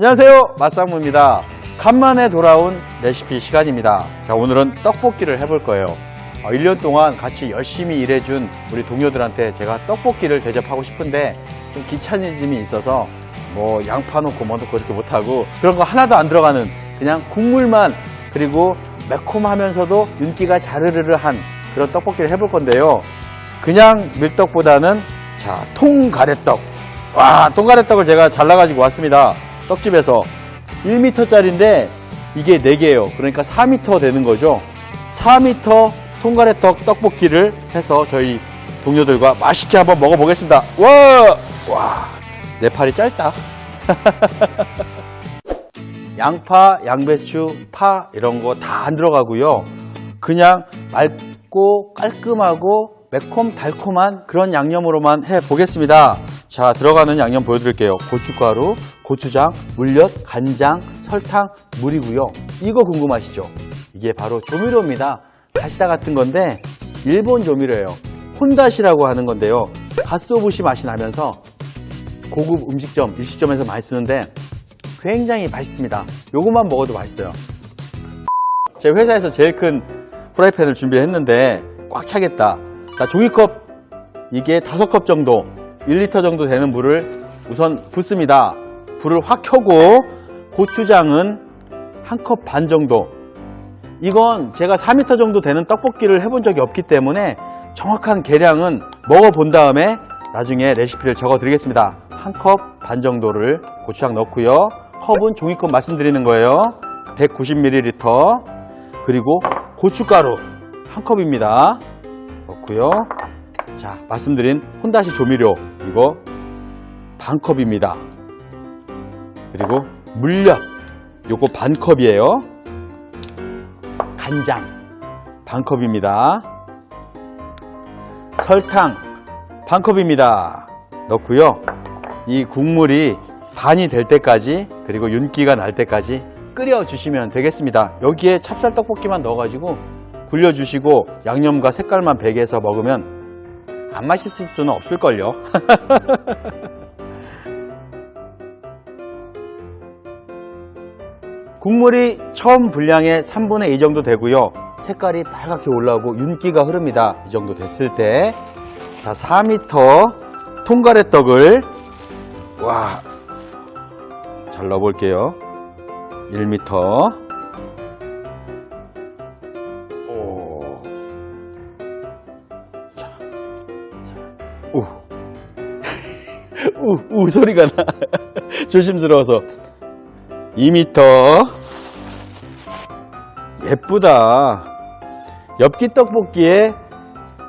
안녕하세요. 맛상무입니다. 간만에 돌아온 레시피 시간입니다. 자 오늘은 떡볶이를 해볼 거예요. 어, 1년 동안 같이 열심히 일해준 우리 동료들한테 제가 떡볶이를 대접하고 싶은데 좀 귀차니즘이 있어서 뭐 양파 넣고 뭐 넣고 그렇게 못하고 그런 거 하나도 안 들어가는 그냥 국물만 그리고 매콤하면서도 윤기가 자르르르한 그런 떡볶이를 해볼 건데요. 그냥 밀떡보다는 자 통가래떡. 와 통가래떡을 제가 잘라가지고 왔습니다 떡집에서 1m짜리인데 이게 4개예요 그러니까 4m 되는 거죠 4m 통가래떡 떡볶이를 해서 저희 동료들과 맛있게 한번 먹어보겠습니다 와! 와! 내 팔이 짧다 양파, 양배추, 파 이런 거 다 안 들어가고요 그냥 맑고 깔끔하고 매콤 달콤한 그런 양념으로만 해 보겠습니다. 자, 들어가는 양념 보여드릴게요. 고춧가루, 고추장, 물엿, 간장, 설탕, 물이고요. 이거 궁금하시죠? 이게 바로 조미료입니다. 다시다 같은 건데 일본 조미료예요. 혼다시라고 하는 건데요. 갓소부시 맛이 나면서 고급 음식점, 일식점에서 많이 쓰는데 굉장히 맛있습니다. 요것만 먹어도 맛있어요. 제 회사에서 제일 큰 프라이팬을 준비했는데 꽉 차겠다. 자, 종이컵 이게 다섯 컵 정도, 1리터 정도 되는 물을 우선 붓습니다. 불을 확 켜고 고추장은 한 컵 반 정도. 이건 제가 4m 정도 되는 떡볶이를 해본 적이 없기 때문에 정확한 계량은 먹어본 다음에 나중에 레시피를 적어 드리겠습니다. 한 컵 반 정도를 고추장 넣고요. 컵은 종이컵 말씀드리는 거예요. 190ml. 그리고 고춧가루 한 컵입니다. 넣고요. 자, 말씀드린 혼다시 조미료 이거 반 컵입니다. 그리고 물엿 요거 반 컵이에요. 간장 반 컵입니다. 설탕 반 컵입니다. 넣고요. 이 국물이 반이 될 때까지 그리고 윤기가 날 때까지 끓여 주시면 되겠습니다. 여기에 찹쌀 떡볶이만 넣어가지고 굴려주시고 양념과 색깔만 배게 해서 먹으면 안 맛있을 수는 없을걸요. 국물이 처음 분량의 3분의 2 정도 되고요. 색깔이 빨갛게 올라오고 윤기가 흐릅니다. 이 정도 됐을 때. 자, 4m 통가래떡을 와, 잘 넣어볼게요. 1m. 우. 우, 우 소리가 나. 조심스러워서. 2m. 예쁘다. 엽기 떡볶이에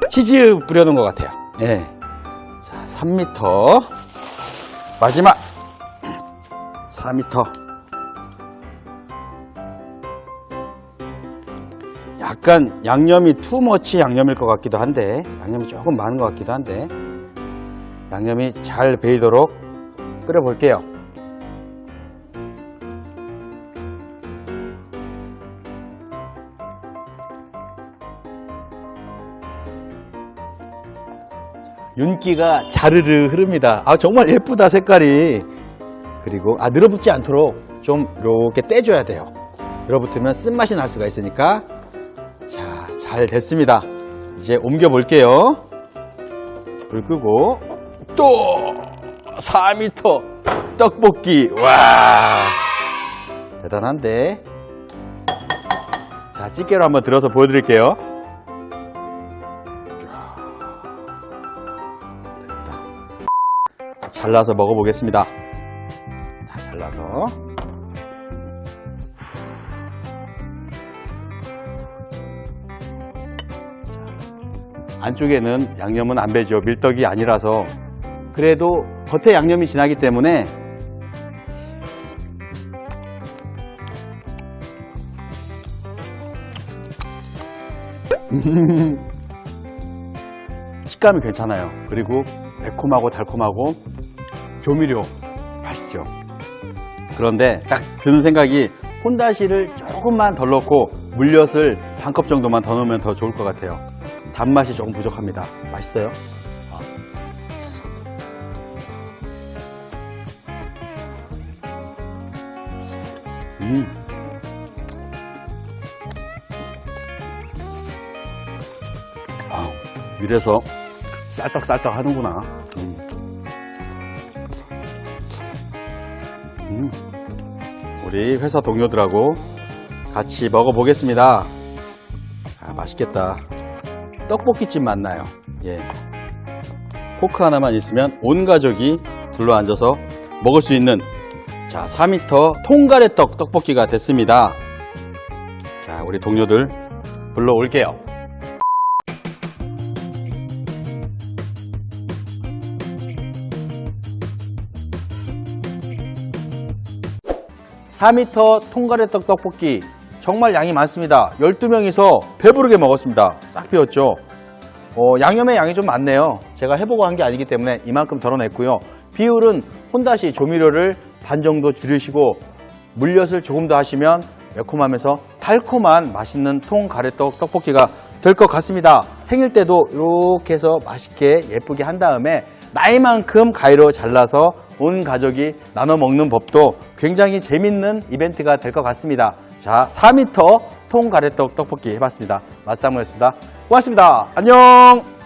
치즈 뿌려놓은 것 같아요. 예. 자, 3m. 마지막. 4m. 약간 양념이 투머치 양념일 것 같기도 한데 양념이 조금 많은 것 같기도 한데 양념이 잘 배이도록 끓여 볼게요. 윤기가 자르르 흐릅니다. 아 정말 예쁘다 색깔이. 그리고 아 늘어붙지 않도록 좀 이렇게 떼줘야 돼요. 늘어붙으면 쓴맛이 날 수가 있으니까. 자, 잘 됐습니다. 이제 옮겨 볼게요. 불 끄고 또 4m 떡볶이. 와! 대단한데. 자, 집게로 한번 들어서 보여 드릴게요. 됩니다. 잘라서 먹어 보겠습니다. 다 잘라서 안쪽에는 양념은 안 배죠. 밀떡이 아니라서. 그래도 겉에 양념이 진하기 때문에 식감이 괜찮아요. 그리고 매콤하고 달콤하고 조미료 맛있죠. 그런데 딱 드는 생각이 혼다시를 조금만 덜 넣고 물엿을 반 컵 정도만 더 넣으면 더 좋을 것 같아요. 단맛이 조금 부족합니다. 맛있어요? 음. 아, 이래서 쌀떡쌀떡 하는구나. 음. 음. 우리 회사 동료들하고 같이 먹어보겠습니다. 아, 맛있겠다. 떡볶이집 맛나요. 예. 포크 하나만 있으면 온 가족이 둘러 앉아서 먹을 수 있는 자 4m 통가래떡 떡볶이가 됐습니다. 자 우리 동료들 불러올게요. (4m) 통가래떡 떡볶이 정말 양이 많습니다 (12명이서) 배부르게 먹었습니다 싹 비웠죠 어, 양념의 양이 좀 많네요. 제가 해보고 한 게 아니기 때문에 이만큼 덜어냈고요. 비율은 혼다시 조미료를 반 정도 줄이시고 물엿을 조금 더 하시면 매콤하면서 달콤한 맛있는 통가래떡 떡볶이가 될 것 같습니다. 생일 때도 이렇게 해서 맛있게 예쁘게 한 다음에 나이만큼 가위로 잘라서 온 가족이 나눠 먹는 법도 굉장히 재밌는 이벤트가 될 것 같습니다. 자, 4m 통가래떡 떡볶이 해봤습니다. 맛상무였습니다. 고맙습니다. 안녕!